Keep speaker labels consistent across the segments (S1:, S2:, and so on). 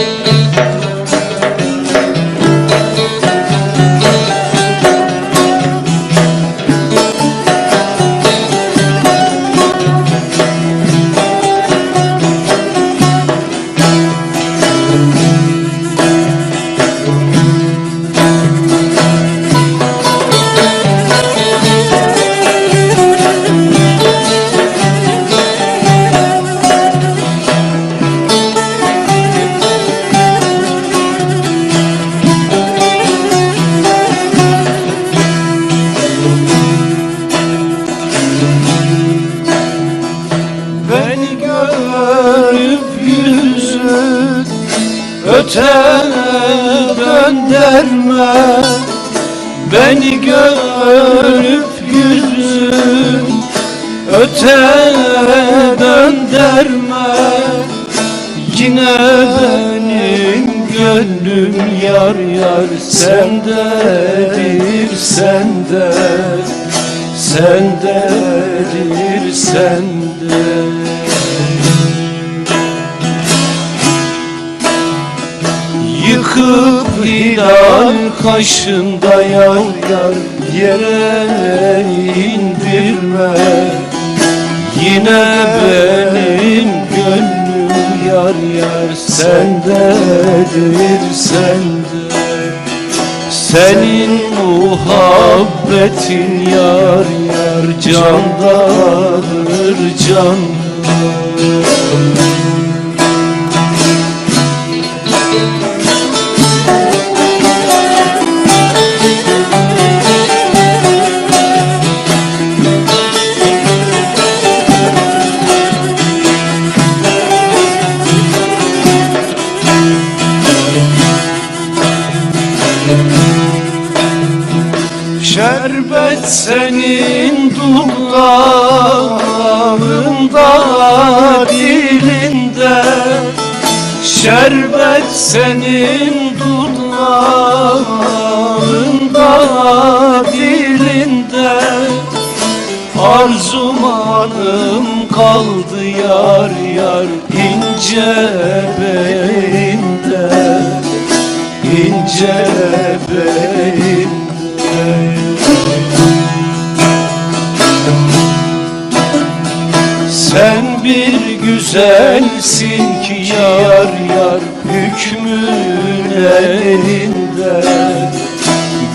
S1: Beni ötene dönderme Beni görüp yüzün ötene dönderme. Yine benim gönlüm yar yar sendedir sende Sendedir sende Yıkıp hilal kaşında yar yar Yere indirme. Yine benim gönlüm yar yar Sendedir sende. Senin muhabbetin yar yar candadır can senin dudağında dilinde Şerbet senin dudağında dilinde. Arzumanım kaldı yar yar ince belinde ince belinde güzelsin ki yar yar hükmün elinde.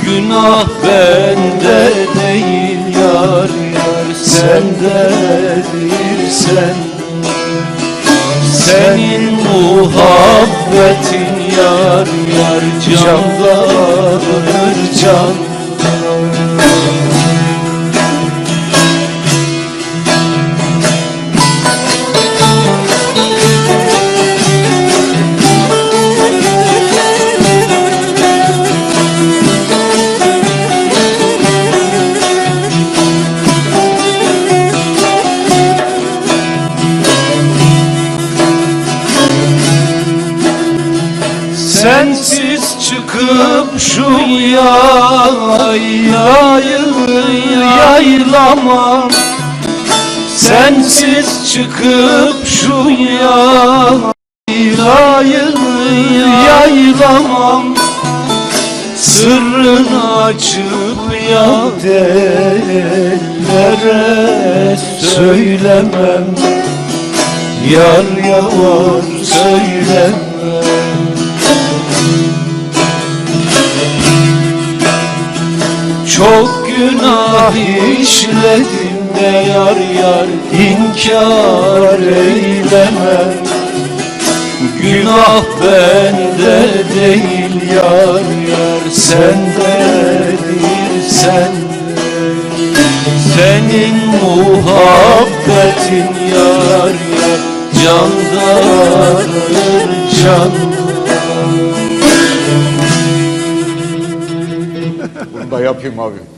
S1: Günah bende değil yar yar sendedir sen. Senin muhabbetin yar yar candadır can Sensiz çıkıp şu yay, yayı yaylamam. Sensiz çıkıp şu yayı yaylamam. Sırrını açıp yad ellere söylemem. Yar yar söylemem Çok günah işledim de yar yar inkar eylemem Günah bende değil yar yar sendedir sende. Senin muhabbetin yar yar candadır can
S2: Eu a Imóvel.